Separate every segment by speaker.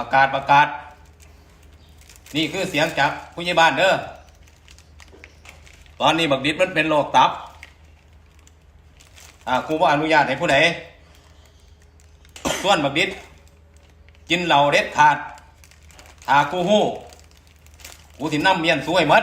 Speaker 1: ประกาศประกาศ นี่คือเสียงจากผู้ใหญ่บ้านเด้อตอนนี้บักดิดมันเป็นโรคตับ อ่าครูบ่อนุญาตให้ผู้ใดส่วนบักดิดกินเหล้าเด็ดขาดถ้ากูฮู้กูสินำเมียนสวยมัด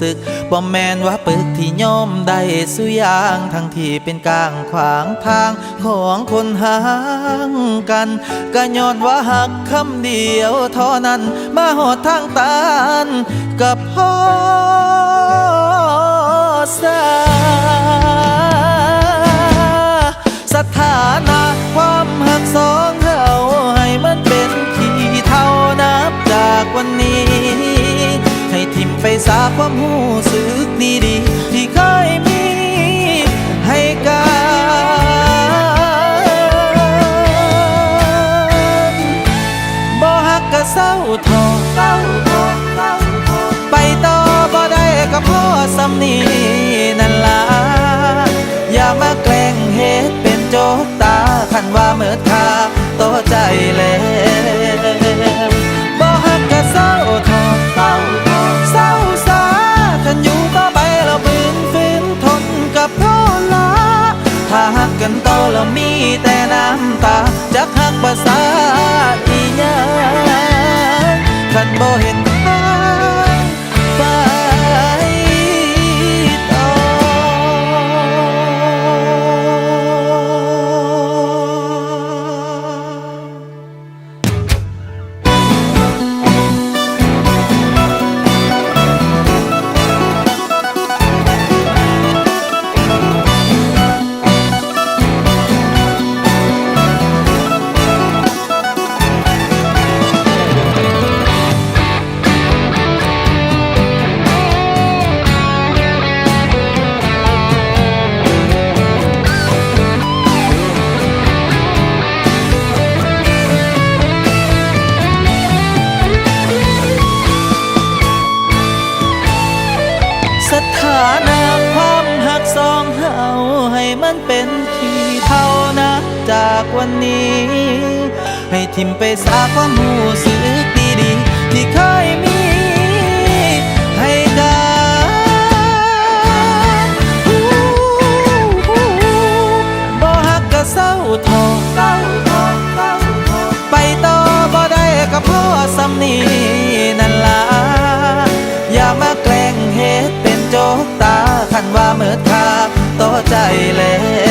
Speaker 2: สึกบ่แมนว่าปึกที่ย่อมได้สุยางทั้งที่เป็นกลางขวางทางของคนห่างกันก็ย้อนว่าหักคำเดียวเท่านั้นมาหอดทางตานกับพ่อสา ความหูสึกดีๆที่เคยมีให้กันบ่ฮักก็เศร้าทอเศร้าทอเศร้าทอไปต่อบ่ได้ก็พอสำนีนั่นล่ะอย่ามาแกล้งเฮ็ดเป็นโจกตาคันว่าเมิดค่าต่อใจแล้ว กันต่อแล้วมีแต่น้ำตาจักหักภาษาอีหยังคันบ่เห็น วันนี้ ให้ทิมไปสาความหูสึกดีๆ ที่เคยมี ให้กันบ่ฮักก็เศร้าทอเศร้าทอไปต่อบ่ได้ก็พ่อสำนีนั่นล่ะอย่ามาแกล้งเฮ็ดเป็นโจกตาคันว่าเมิดค่าต่อใจแล้ว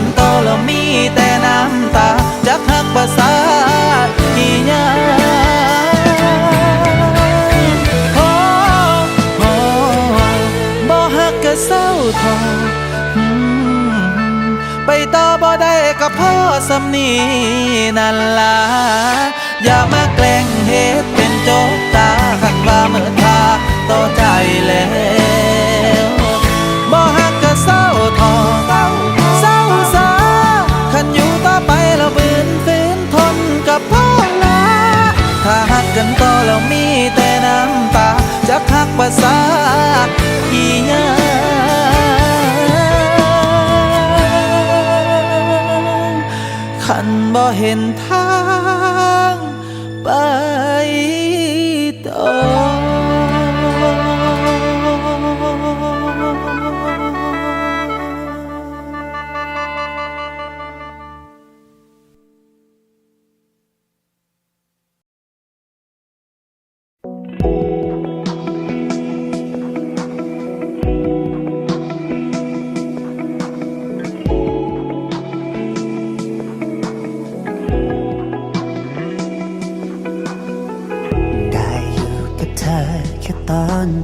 Speaker 2: กันต่อแล้วมีแต่น้ำตาจักหักภาษาอีหยังโอ้โอ้บ่ฮักก็เศร้าทอไปต่อบ่ได้ก็พอสำนีนั่นล่ะอย่ามาแกล้งเฮ็ดเป็นโจกตาคันว่าเมื่อทาต่อใจแล้ว ถ้าหักกันต่อแล้วมีแต่น้ำตาจะพักภาษาอีหยังคันบ่เห็นท่า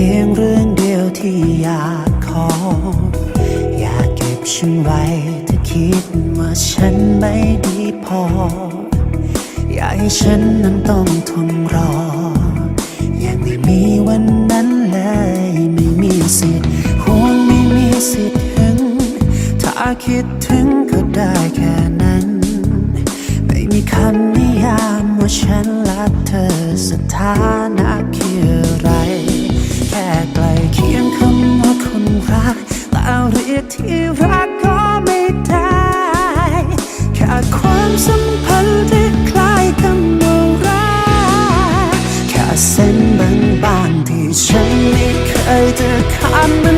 Speaker 3: พียงเรื่องเดียวที่อยากขอ อยากเก็บฉันไว้ถ้าคิดว่าฉันไม่ดีพอ อยากให้ฉันนั้นต้องทนรอ ยังไม่มีวันนั้นเลย ไม่มีสิทธิ์ห่วงไม่มีสิทธิ์ถึง ถ้าคิดถึงก็ได้แค่นั้น ไม่มีคำนิยามว่าฉันรักเธอสถานะ รักแต่เรียกที่รักก็ไม่ได้แค่ความสัมพันธ์ที่คล้ายกันว่ารักแค่เส้นบางๆที่ฉันไม่เคยจะข้ามมัน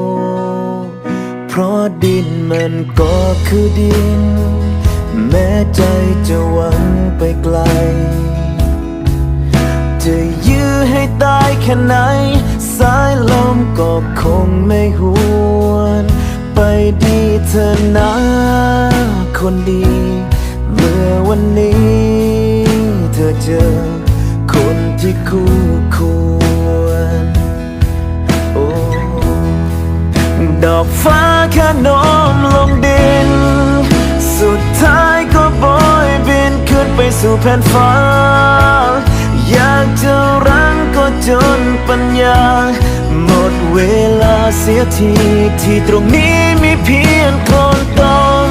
Speaker 4: เพราะดินมันก็คือดิน แม้ใจจะหวังไปไกล จะยื้อให้ตายแค่ไหน สายลมก็คงไม่หวน ไปดีเธอนะคนดี เมื่อวันนี้เธอเจอ ดอกฟ้าแค่โน้มลงดิน สุดท้ายก็โบยบินขึ้นไปสู่แผ่นฟ้า อยากจะรั้งก็จนปัญญา หมดเวลาเสียทีที่ตรงนี้มีเพียงคนตม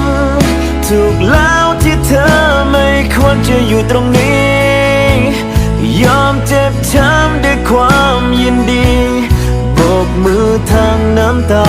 Speaker 4: ถูกแล้วที่เธอไม่ควรจะอยู่ตรงนี้ ยอมเจ็บช้ำด้วยความยินดี โบกมือทางน้ำตา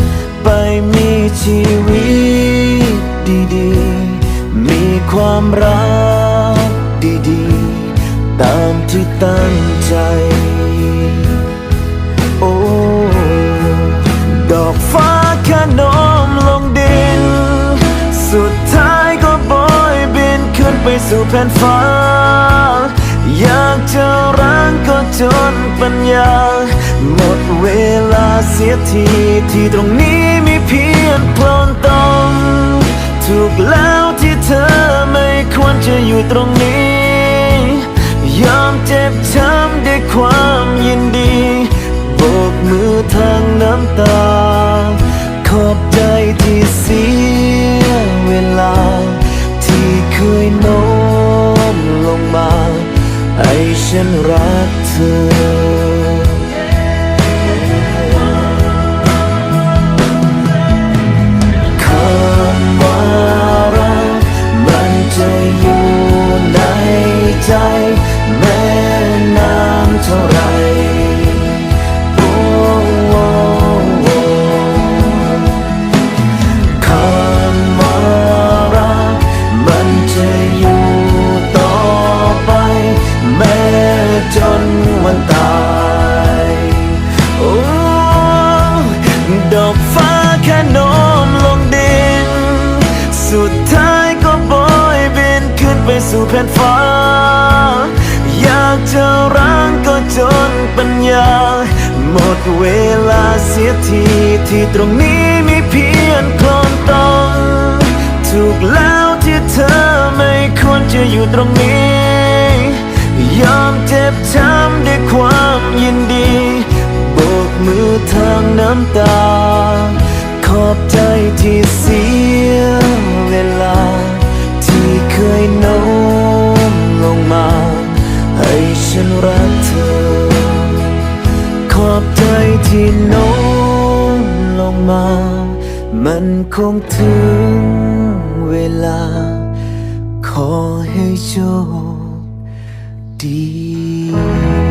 Speaker 4: มีชีวิตดีๆ มีความรักดีๆ ตามที่ตั้งใจ โอ้ ดอกฟ้าแค่โน้มลงดิน สุดท้ายก็โบยบินขึ้นไปสู่แผ่นฟ้า อยากจะรังก็จนปัญญา หมดเวลาเสียทีที่ตรงนี้ มีเพียงโคลนตมถูกแล้วที่เธอไม่ควรจะอยู่ตรงนี้ ยอมเจ็บช้ำด้วยความยินดีโบกมือทางน้ำตา ขอบใจที่เสียเวลา ที่เคยโน้มลงมาให้ฉันรักเธอ ทีที่ตรงนี้มีเพียงคลนตมถูกแล้วที่เธอไม่ควรจะอยู่ตรงนี้ ยอมเจ็บช้ำด้วยความยินดีโบกมือทางน้ำตา ขอบใจที่เสียเวลา ที่เคยโน้มลงมา ให้ฉันรักเธอ ขอบใจที่โน้ม มา มันคงถึงเวลา ขอให้โชคดี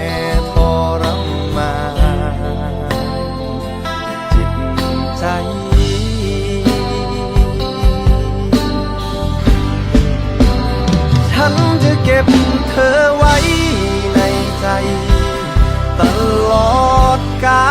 Speaker 5: ก็บเธอไว้ในใจ ตลอดกาล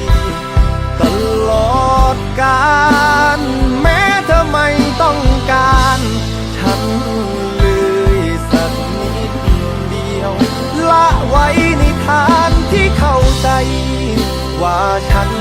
Speaker 5: ดการ แม้เธอไม่ต้องการ ฉันเลยสักนิดเดียว ละไว้ในทางที่เข้าใจ ว่าฉัน